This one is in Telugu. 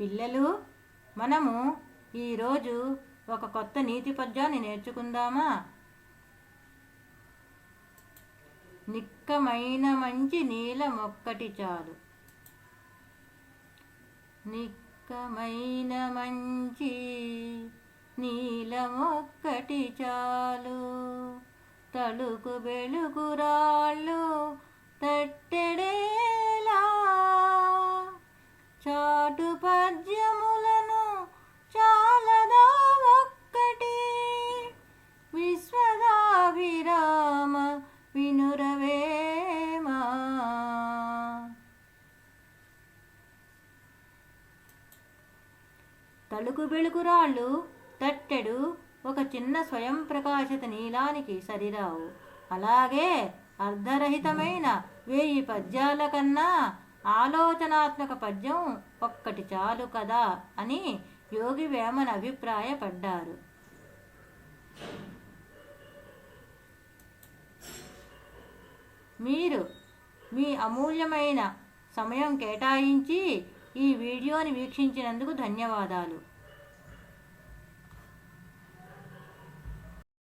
పిల్లలు మనము ఈరోజు ఒక కొత్త నీతి పద్యాన్ని నేర్చుకుందామా? నిక్కమైన మంచి నీలమొక్కటి చాలు. నిక్కమైన మంచి నీలమొక్కటి చాలు. తలుకు బెలుగురాళ్ళు తలుకు బెళుకురాళ్ళు తట్టెడు ఒక చిన్న స్వయం ప్రకాశిత నీలానికి సరిరావు. అలాగే అర్ధరహితమైన వేయి పద్యాల కన్నా ఆలోచనాత్మక పద్యం ఒక్కటి చాలు కదా అని యోగి వేమన అభిప్రాయపడ్డారు. మీరు మీ అమూల్యమైన సమయం కేటాయించి ఈ వీడియోని వీక్షించినందుకు ధన్యవాదాలు.